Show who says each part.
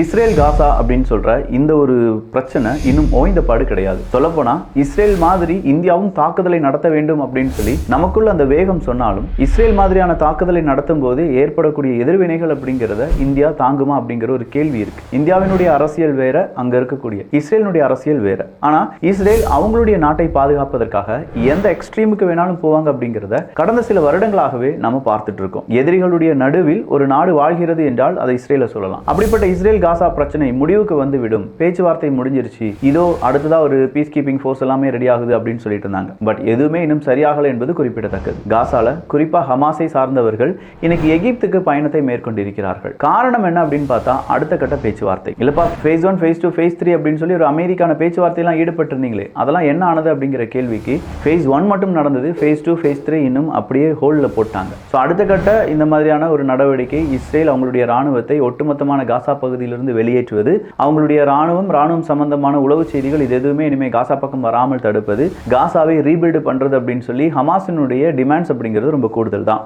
Speaker 1: Israel Gaza அப்படின்னு சொல்கிற இந்த ஒரு பிரச்சனை இன்னும் ஓய்ந்த பாடு கிடையாது. சொல்லப்போனால் இஸ்ரேல் மாதிரி இந்தியாவும் தாக்குதலை நடத்த வேண்டும் அப்படின்னு சொல்லி நமக்குள்ள அந்த வேகம் சொன்னாலும் இஸ்ரேல் மாதிரியான தாக்குதலை நடத்தும் போது ஏற்படக்கூடிய எதிர்வினைகள் அப்படிங்கிறத இந்தியா தாங்குமா அப்படிங்கிற ஒரு கேள்வி இருக்கு. இந்தியாவினுடைய அரசியல் வேற அங்கே இருக்கக்கூடிய இஸ்ரேலினுடைய அரசியல் வேற. ஆனால் இஸ்ரேல் அவங்களுடைய நாட்டை பாதுகாப்பதற்காக எந்த எக்ஸ்ட்ரீமுக்கு வேணாலும் போவாங்க அப்படிங்கிறத கடந்த சில வருடங்களாகவே நம்ம பார்த்துட்டு இருக்கோம். எதிரிகளுடைய நடுவில் ஒரு நாடு வாழ்கிறது என்றால் அதை இஸ்ரேல சொல்லலாம். அப்படிப்பட்ட இஸ்ரேல் காசா பிரச்சனை முடிவுக்கு வந்து விடும் பேச்சுவார்த்தை முடிஞ்சிருச்சு. இதோ அடுத்ததா ஒரு பீஸ் கீப்பிங் ஃபோர்ஸ் எல்லாமே ரெடி ஆகுது அப்படின்னு சொல்லிட்டு இருந்தாங்க. பட் எதுவுமே இன்னும் சரியாகலை என்பது குறிப்பிடத்தக்கது. காசால குறிப்பா ஹமாஸை சார்ந்தவர்கள் இன்னைக்கு எகிப்துக்கு பயணத்தை மேற்கொண்டிருக்கிறார்கள். காரணம் என்ன அப்படின்னு பார்த்தா அடுத்த கட்ட பேச்சுவார்த்தை. இல்லப்பா phase one phase two phase three அப்படின்னு சொல்லி ஒரு அமெரிக்கான பேச்சுவார்த்தையெல்லாம் ஈடுபட்டு இருந்தீங்களே அதெல்லாம் என்ன ஆனது அப்படிங்கிற கேள்விக்கு ஃபேஸ் ஒன் மட்டும் நடந்தது ஃபேஸ் டூ ஃபேஸ் த்ரீ இன்னும் அப்படியே ஹோல்டில் போட்டாங்க. ஸோ அடுத்த கட்ட இந்த மாதிரியான ஒரு நடவடிக்கை இஸ்ரேல் அவங்களுடைய ராணுவத்தை ஒட்டுமொத்தமான காசா பகுதியில் பகுதியிலிருந்து வெளியேற்றுவது அவங்களுடைய ராணுவம் ராணுவம் சம்பந்தமான உளவு செய்திகள் இது எதுவுமே இனிமேல் காசா பக்கம் வராமல் தடுப்பது காசாவை ரீபில்டு பண்றது அப்படின்னு சொல்லி ஹமாஸினுடைய டிமாண்ட்ஸ் அப்படிங்கிறது ரொம்ப கூடுதல் தான்.